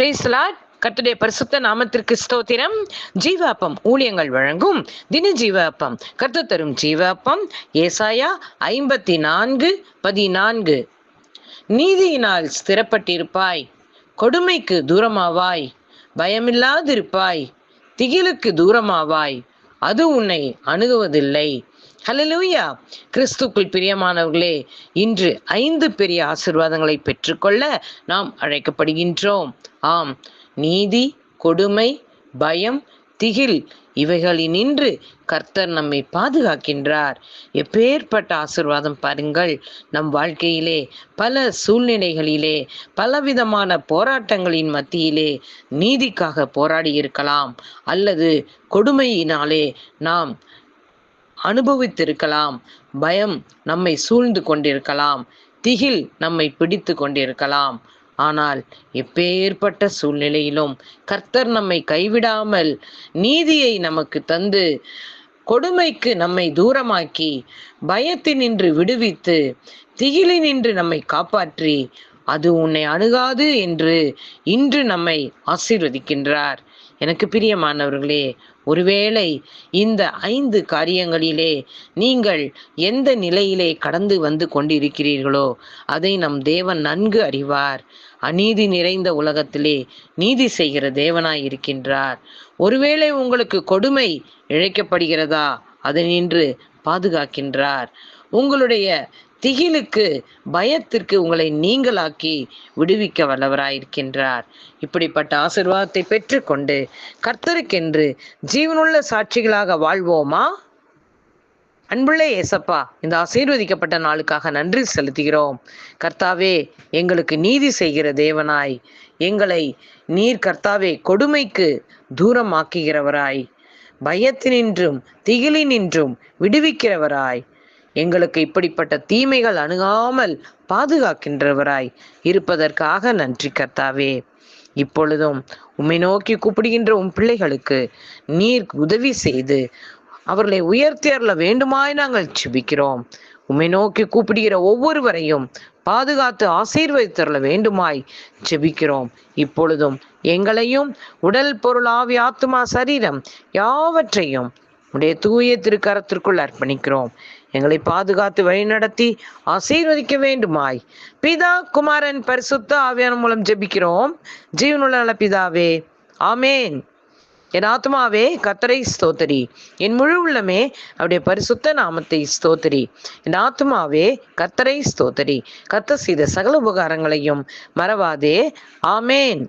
பிரேஸ்லாட் கர்த்தருடைய பரிசுத்த நாமத்திற்கு ஸ்தோத்திரம். ஜீவாப்பம் ஊழியங்கள் வழங்கும் தின ஜீவாப்பம். கத்து தரும் ஜீவாப்பம். ஏசாயா ஐம்பத்தி நான்கு பதினான்கு. நீதியினால் ஸ்திரப்பட்டிருப்பாய். கொடுமைக்கு தூரமாவாய். பயமில்லாதிருப்பாய். திகிலுக்கு தூரமாவாய். அது உன்னை அணுகுவதில்லை. ஹலலூயா கிறிஸ்துக்குள் பிரியமானவர்களே இன்று ஐந்து பெரிய ஆசிர்வாதங்களை பெற்றுக்கொள்ள நாம் அழைக்கப்படுகின்றோம். ஆம் நீதி கொடுமை பயம் திகில் இவைகளினின்று கர்த்தர் நம்மை பாதுகாக்கின்றார். எப்பேற்பட்ட ஆசிர்வாதம் பாருங்கள். நம் வாழ்க்கையிலே பல சூழ்நிலைகளிலே பலவிதமான போராட்டங்களின் மத்தியிலே நீதிக்காக போராடி இருக்கலாம் அல்லது கொடுமையினாலே நாம் அனுபவித்திருக்கலாம். பயம் நம்மை சூழ்ந்து கொண்டிருக்கலாம். திகில் நம்மை பிடித்து கொண்டிருக்கலாம். ஆனால் எப்பேற்பட்ட சூழ்நிலையிலும் கர்த்தர் நம்மை கைவிடாமல் நீதியை நமக்கு தந்து கொடுமைக்கு நம்மை தூரமாக்கி பயத்தினின்று விடுவித்து திகிலினின்று நம்மை காப்பாற்றி அது உன்னை அணுகாது என்று இன்று நம்மை ஆசீர்வதிக்கின்றார். எனக்கு பிரியமானவர்களே ஒருவேளை இந்த ஐந்து காரியங்களிலே நீங்கள் எந்த நிலையிலே கடந்து வந்து கொண்டிருக்கிறீர்களோ அதை நம் தேவன் நன்கு அறிவார். அநீதி நிறைந்த உலகத்திலே நீதி செய்கிற தேவனாய் இருக்கின்றார். ஒருவேளை உங்களுக்கு கொடுமை இழைக்கப்படுகிறதா அதை நின்று பாதுகாக்கின்றார். உங்களுடைய திகிலுக்கு பயத்திற்கு உங்களை நீங்களாக்கி விடுவிக்க வல்லவராயிருக்கின்றார். இப்படிப்பட்ட ஆசிர்வாதத்தை பெற்றுக்கொண்டு கர்த்தருக்கென்று ஜீவனுள்ள சாட்சிகளாக வாழ்வோமா? அன்புள்ள ஏசப்பா இந்த ஆசீர்வதிக்கப்பட்ட நாளுக்காக நன்றி செலுத்துகிறோம். கர்த்தாவே எங்களுக்கு நீதி செய்கிற தேவனாய் எங்களை நீர் கர்த்தாவே கொடுமைக்கு தூரமாக்குகிறவராய் பயத்தினின்றும் திகிலினின்றும் விடுவிக்கிறவராய் எங்களுக்கு இப்படிப்பட்ட தீமைகள் அணுகாமல் பாதுகாக்கின்றவராய் இருப்பதற்காக நன்றி கர்த்தாவே. இப்பொழுதும் உம்மை நோக்கி கூப்பிடுகின்ற உம் பிள்ளைகளுக்கு நீர் உதவி செய்து அவர்களை உயர்த்தி அருள வேண்டுமாய் நாங்கள் சிபிக்கிறோம் உம்மை நோக்கி கூப்பிடுகிற ஒவ்வொருவரையும் பாதுகாத்து ஆசீர்வதித்தரல வேண்டுமாய் ஜெபிக்கிறோம். இப்பொழுதும் எங்களையும் உடல் பொருள் ஆவி ஆத்துமா சரீரம் யாவற்றையும் உடைய தூய திருக்கரத்திற்குள் அர்ப்பணிக்கிறோம். எங்களை பாதுகாத்து வழிநடத்தி ஆசீர்வதிக்க வேண்டுமாய். பிதா குமாரன் பரிசுத்த ஆவியான மூலம் ஜெபிக்கிறோம். ஜீவனுள்ள நல்ல பிதாவே ஆமேன். என் ஆத்மாவே கத்தரை ஸ்தோத்தரி. என் முழு உள்ளமே அவருடைய பரிசுத்த நாமத்தை ஸ்தோத்தரி. என் ஆத்மாவே கத்தரை ஸ்தோத்தரி. கத்த செய்த சகல உபகாரங்களையும் மறவாதே. ஆமேன்.